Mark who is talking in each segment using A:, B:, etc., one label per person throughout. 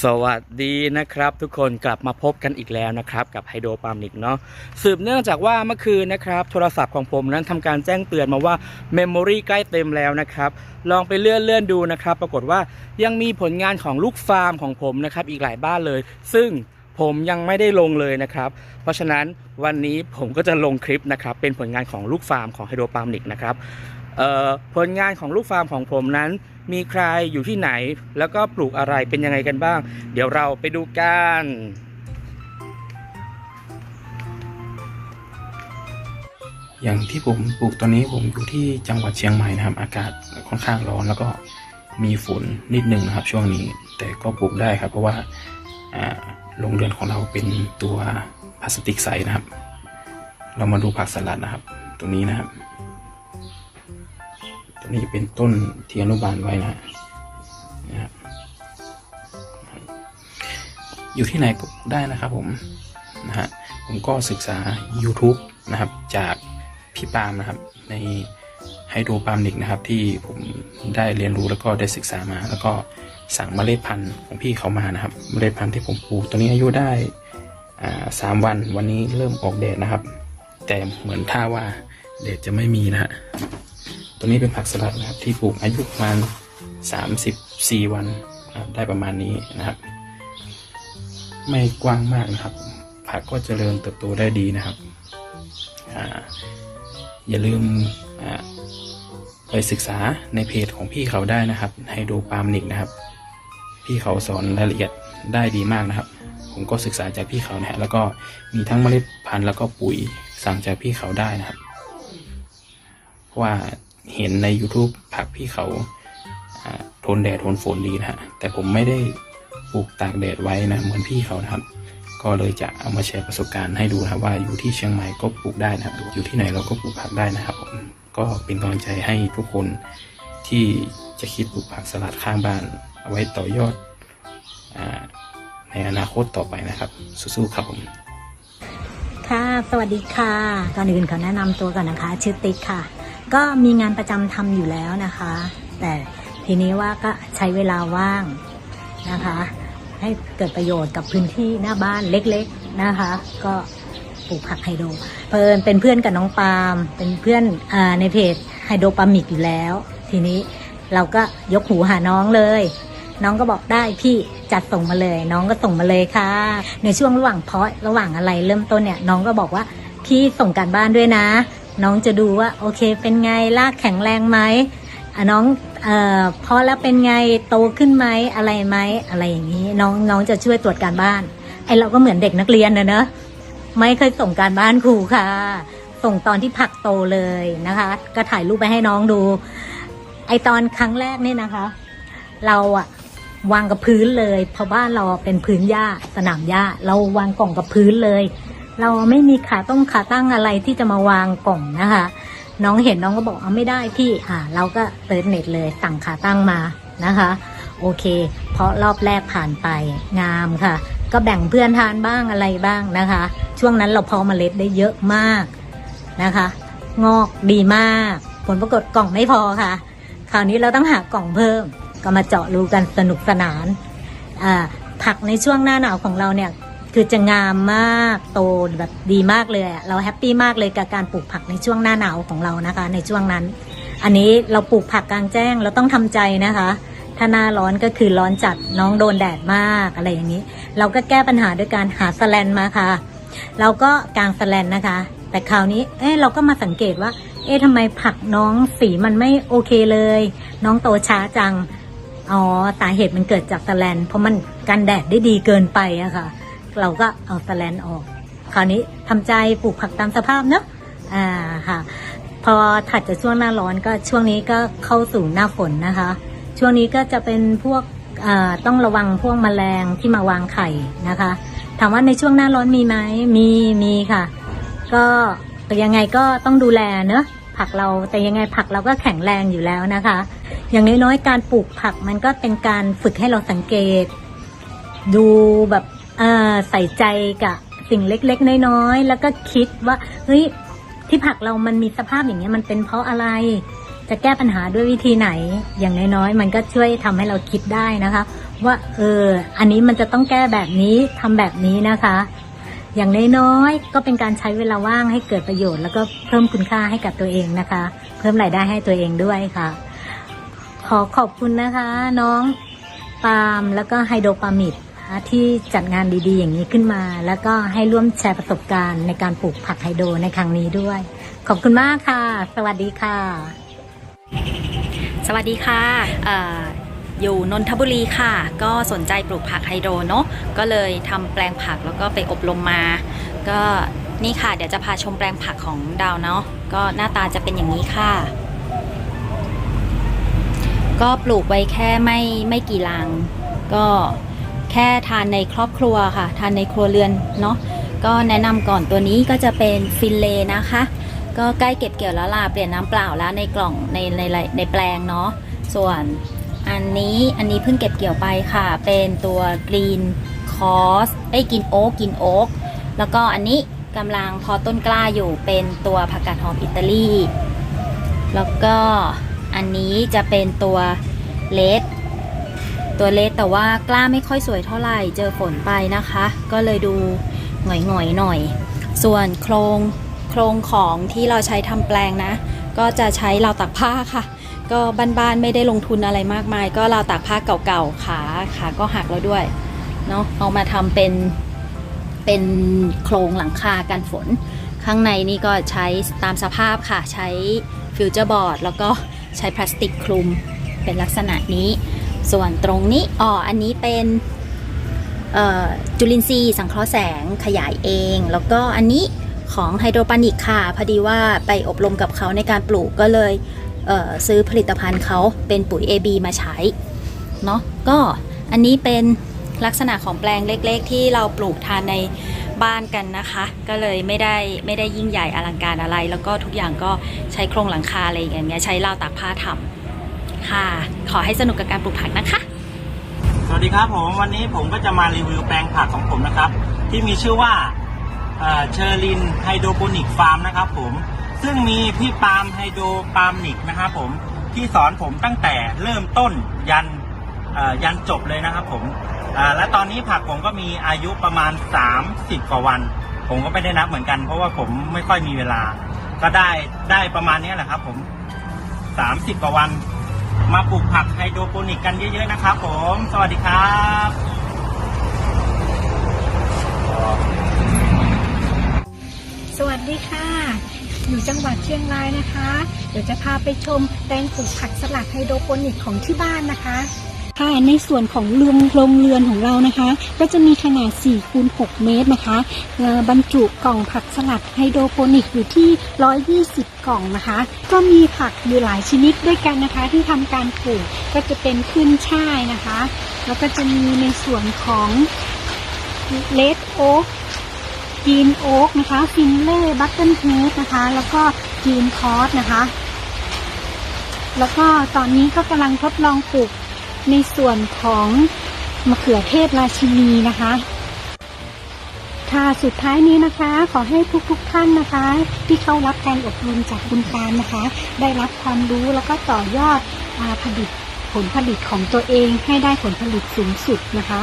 A: สวัสดีนะครับทุกคนกลับมาพบกันอีกแล้วนะครับกับไฮโดรปาล์มิกเนาะสืบเนื่องจากว่าเมื่อคืนนะครับโทรศัพท์ของผมนั้นทำการแจ้งเตือนมาว่าเมมโมรีใกล้เต็มแล้วนะครับลองไปเลื่อนเลื่อนดูนะครับ ปรากฏว่ายังมีผลงานของลูกฟาร์มของผมนะครับอีกหลายบ้านเลย ซึ่งผมยังไม่ได้ลงเลยนะครับ เพราะฉะนั้นวันนี้ผมก็จะลงคลิปนะครับเป็นผลงานของลูกฟาร์มของไฮโดรปาล์มิกนะครับผลงานของลูกฟาร์มของผมนั้น มีใครอยู่ที่ไหน แล้วก็ปลูกอะไรเป็นยังไงกันบ้าง เดี๋ยวเราไปดูกัน
B: อย่างที่ผมปลูกตอนนี้ผมอยู่ที่จังหวัดเชียงใหม่นะครับ อากาศค่อนข้างร้อนแล้วก็มีฝนนิดนึงนะครับ ช่วงนี้แต่ก็ปลูกได้ครับ เพราะว่าโรงเรือนของเราเป็นตัวพลาสติกใสนะครับ เรามาดูผักสลัดนะครับตัวนี้นะครับ ตัวนี้เป็นต้นเที่อนุบาลไว้นะนะครับอยู่ที่ไหนก็ได้นะครับผมนะฮะผมก็ศึกษา YouTube นะครับ จากพี่ปามนะครับ ในไฮโดรปามนิกนะครับ ที่ผมได้เรียนรู้แล้วก็ได้ศึกษามา แล้วก็สั่งเมล็ดพันธุ์ของพี่เขามานะครับเมล็ดพันธุ์ที่ผมปลูกตัวนี้อายุได้สามวันวันนี้เริ่มออกแดดนะครับ แต่เหมือนท่าว่าแดดจะไม่มีนะฮะ ตัวนี้เป็นผักสลัดนะครับ ที่ปลูกอายุประมาณสามสิบสี่วันนะครับได้ประมาณนี้นะครับ ไม่กว้างมากนะครับ ผักก็เจริญเติบโตได้ดีนะครับออย่าลืมไปศึกษาในเพจของพี่เขาได้นะครับไฮโดรปาล์มนิกนะครับ พี่เขาสอนรายละเอียดได้ดีมากนะครับ ผมก็ศึกษาจากพี่เขานะฮะแล้วก็มีทั้งเมล็ดพันธุ์แล้วก็ปุ๋ยสั่งจากพี่เขาได้นะครับเพราะว่า เห็นใน YouTube ผักพี่เขาทนแดดทนฝนดีนะฮะ แต่ผมไม่ได้ปลูกตากแดดไว้นะ เหมือนพี่เขานะครับ ก็เลยจะเอามาแชร์ประสบการณ์ให้ดูนะครับว่าอยู่ที่เชียงใหม่ก็ปลูกได้นะครับ อยู่ที่ไหนเราก็ปลูกผักได้นะครับผมก็เป็นกำลังใจให้ทุกคนที่จะคิดปลูกผักสลัดข้างบ้าน เอาไว้ต่อยอดอในอนาคตต่อไปนะครับ สู้ๆครับผม
C: ค่ะ สวัสดีค่ะ ก่อนอื่นขอแนะนำตัวก่อนนะคะ ชื่อติ๊กค่ะ ก็มีงานประจำทำอยู่แล้วนะคะ แต่ทีนี้ว่าก็ใช้เวลาว่างนะคะ ให้เกิดประโยชน์กับพื้นที่หน้าบ้านเล็กๆนะคะ ก็ปลูกผักไฮโดรเพิ่นเป็นเพื่อนกับน้องปาล์มเป็นเพื่อนอในเพจไฮโดรปามิกอยู่แล้ว ทีนี้เราก็ยกหูหาน้องเลย น้องก็บอกได้พี่จัดส่งมาเลย น้องก็ส่งมาเลยค่ะ ในช่วงระหว่างเพาะระหว่างอะไรเริ่มต้นเนี่ย น้องก็บอกว่าพี่ส่งการบ้านด้วยนะ น้องจะดูว่าโอเคเป็นไงรากแข็งแรงไหมน้องเออพาะแล้วเป็นไงโตขึ้นไหมอะไรไหมอะไรอย่างนี้ น้องน้องจะช่วยตรวจการบ้านไอเราก็เหมือนเด็กนักเรียนนะเนอะไม่เคยส่งการบ้านครูค่ะ ส่งตอนที่ผักโตเลยนะคะ ก็ถ่ายรูปไปให้น้องดู ไอตอนครั้งแรกเนี่ยนะคะ เราอะวางกับพื้นเลย เพราะบ้านเราเป็นพื้นหญ้าสนามหญ้าเราวางกล่องกับพื้นเลย เราไม่มีขาต้องขาตั้งอะไรที่จะมาวางกล่องนะคะ น้องเห็นน้องก็บอกเอาไม่ได้พี่อ่าเราก็เติร์นเน็ตเลยสั่งขาตั้งมานะคะ โอเค เพราะรอบแรกผ่านไปงามค่ะ ก็แบ่งเพื่อนทานบ้างอะไรบ้างนะคะ ช่วงนั้นเราเพาะเมล็ดได้เยอะมากนะคะ งอกดีมาก ผลปรากฏกล่องไม่พอค่ะ คราวนี้เราต้องหากล่องเพิ่ม ก็มาเจาะรูกันสนุกสนานอ่าผักในช่วงหน้าหนาวของเราเนี่ย คือจะงามมากโตแบบดีมากเลยเราแฮปปี้มากเลยกับการปลูกผักในช่วงหน้าหนาวของเรานะคะ ในช่วงนั้น อันนี้เราปลูกผักกลางแจ้งเราต้องทำใจนะคะ ถ้าหน้าร้อนก็คือร้อนจัดน้องโดนแดดมากอะไรอย่างนี้ เราก็แก้ปัญหาด้วยการหาสแลนมาค่ะ เราก็กางสแลนนะคะ แต่คราวนี้เอ๊เราก็มาสังเกตว่า เอ๊ะทำไมผักน้องสีมันไม่โอเคเลย น้องโตช้าจังอ๋อสาเหตุมันเกิดจากสแลนเพราะมันกันแดดได้ดีเกินไปอะค่ะ เราก็เอาสแลนออก คราวนี้ทำใจปลูกผักตามสภาพเนอะอ่าค่ะ พอถัดจากช่วงหน้าร้อนก็ช่วงนี้ก็เข้าสู่หน้าฝนนะคะ ช่วงนี้ก็จะเป็นพวกต้องระวังพวกแมลงที่มาวางไข่นะคะ ถามว่าในช่วงหน้าร้อนมีไหมมีมีค่ะ ก็แต่ยังไงก็ต้องดูแลเนอะผักเราแต่ยังไงผักเราก็แข็งแรงอยู่แล้วนะคะ อย่างน้อยๆการปลูกผักมันก็เป็นการฝึกให้เราสังเกต ดูแบบ ใส่ใจกับสิ่งเล็กๆ น้อยๆ แล้วก็คิดว่าเฮ้ยที่ผักเรามันมีสภาพอย่างเงี้ยมันเป็นเพราะอะไร จะแก้ปัญหาด้วยวิธีไหน อย่างน้อยๆ มันก็ช่วยทำให้เราคิดได้นะคะ ว่าเอออันนี้มันจะต้องแก้แบบนี้ทำแบบนี้นะคะ อย่างน้อยๆก็เป็นการใช้เวลาว่างให้เกิดประโยชน์ แล้วก็เพิ่มคุณค่าให้กับตัวเองนะคะ เพิ่มรายได้ให้ตัวเองด้วยค่ะ ขอขอบคุณนะคะ น้องปาล์มแล้วก็ไฮโดรปามิด ที่จัดงานดีๆ อย่างนี้ขึ้นมา แล้วก็ให้ร่วมแชร์ประสบการณ์ในการปลูกผักไฮโดรในครั้งนี้ด้วย ขอบคุณมากค่ะ สวัสดีค่ะ
D: สวัสดีค่ะอออยู่นนทบุรีค่ะ ก็สนใจปลูกผักไฮโดรเนาะก็เลยทำแปลงผักแล้วก็ไปอบรมมา ก็นี่ค่ะ เดี๋ยวจะพาชมแปลงผักของดาวเนาะก็หน้าตาจะเป็นอย่างนี้ค่ะ ก็ปลูกไว้แค่ไม่ไม่กี่ลัง ก็ แค่ทานในครอบครัวค่ะ ทานในครัวเรือนเนาะก็แนะนำก่อนตัวนี้ก็จะเป็นฟินเลนะคะ ก็ใกล้เก็บเกี่ยวแล้วล่ะเปลี่ยนน้ำเปล่าแล้วในกล่องในในในแปลงเนาะส่วนอันนี้อันนี้เพิ่งเก็บเกี่ยวไปค่ะ เป็นตัวกรีนคอสไอ้กินโอ๊กกินโอ๊กแล้วก็อันนี้กำลังพอต้นกล้าอยู่เป็นตัวผักกาดหอมอิตาลี แล้วก็อันนี้จะเป็นตัวเลด ตัวเลดแต่ว่ากล้าไม่ค่อยสวยเท่าไหร่เจอฝนไปนะคะ ก็เลยดูหงอยๆหน่อย ส่วนโครงโครงของที่เราใช้ทำแปลงนะ ก็จะใช้ราวตากผ้าค่ะ ก็บ้านๆไม่ได้ลงทุนอะไรมากมาย ก็ราวตากผ้าเก่าๆขาขาก็หักแล้วด้วยเนาะเอามาทำเป็นเป็นโครงหลังคากันฝน ข้างในนี่ก็ใช้ตามสภาพค่ะ ใช้ฟิวเจอร์บอร์ดแล้วก็ใช้พลาสติกคลุมเป็นลักษณะนี้ ส่วนตรงนี้อ๋ออันนี้เป็นจุลินทรีย์สังเคราะห์แสงขยายเอง แล้วก็อันนี้ของไฮโดรปานิกค่ะ พอดีว่าไปอบรมกับเขาในการปลูกก็เลยเซื้อผลิตภัณฑ์เขาเป็นปุ๋ย AB มาใช้เนาะก็อันนี้เป็นลักษณะของแปลงเล็กๆ ที่เราปลูกทานในบ้านกันนะคะ ก็เลยไม่ได้ไม่ได้ยิ่งใหญ่อลังการอะไร แล้วก็ทุกอย่างก็ใช้โครงหลังคาอะไรอย่างเงี้ยใช้ราวตากผ้าทำ ค่ะ ขอให้สนุกกับการปลูกผักนะคะ
A: สวัสดีครับผมวันนี้ผมก็จะมารีวิวแปลงผักของผมนะครับ ที่มีชื่อว่าเชอร์ลินไฮโดรโปนิกฟาร์มนะครับผมซึ่งมีพี่ปาล์มไฮโดรปาล์มนิกนะครับผมที่สอนผมตั้งแต่เริ่มต้นยันยันจบเลยนะครับผมและตอนนี้ผักผมก็มีอายุประมาณ 30 กว่าวัน ผมก็ไม่ได้นับเหมือนกัน เพราะว่าผมไม่ค่อยมีเวลา ก็ได้ได้ประมาณนี้แหละครับผม 30 กว่าวัน มาปลูกผักไฮโดรโปนิกกันเยอะๆนะครับผม สวัสดีครับ
E: สวัสดีค่ะ อยู่จังหวัดเชียงรายนะคะ เดี๋ยวจะพาไปชมแปลงปลูกผักสลัดไฮโดรโปนิกของที่บ้านนะคะ ค่ะในส่วนของเรือนโรงเรือนของเรานะคะ ก็จะมีขนาด4คูณ6เมตรนะคะบรรจุกล่องผักสลัดไฮโดรโปนิกอยู่ที่ 120 กล่องนะคะ ก็มีผักอยู่หลายชนิดด้วยกันนะคะ ที่ทำการปลูกก็จะเป็นขึ้นช่ายนะคะ แล้วก็จะมีในส่วนของเลดโอ๊กกีนโอ๊กนะคะฟินเล่บัตเทิลเฮดนะคะ แล้วก็กีนคอสนะคะ แล้วก็ตอนนี้ก็กำลังทดลองปลูก ในส่วนของมะเขือเทศราชินีนะคะ ค่ะสุดท้ายนี้นะคะ ขอให้ทุกๆท่านนะคะ ที่เข้ารับการอบรมจากคุณกาล์มนะคะ ได้รับความรู้แล้วก็ต่อยอดอผลิตผลผลิตของตัวเองให้ได้ผลผลิตสูงสุดนะคะ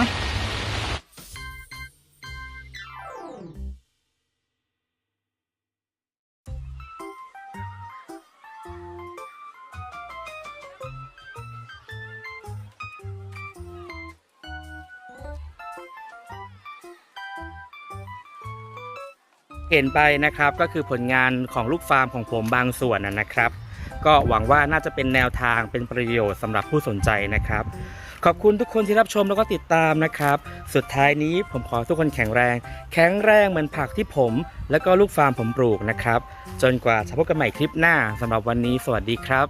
A: เห็นไปนะครับก็คือผลงานของลูกฟาร์มของผมบางส่วนนะครับ ก็หวังว่าน่าจะเป็นแนวทางเป็นประโยชน์สำหรับผู้สนใจนะครับ ขอบคุณทุกคนที่รับชมแล้วก็ติดตามนะครับ สุดท้ายนี้ผมขอทุกคนแข็งแรง แข็งแรงเหมือนผักที่ผม และก็ลูกฟาร์มผมปลูกนะครับ จนกว่าจะพบกันใหม่คลิปหน้าสำหรับวันนี้ สวัสดีครับ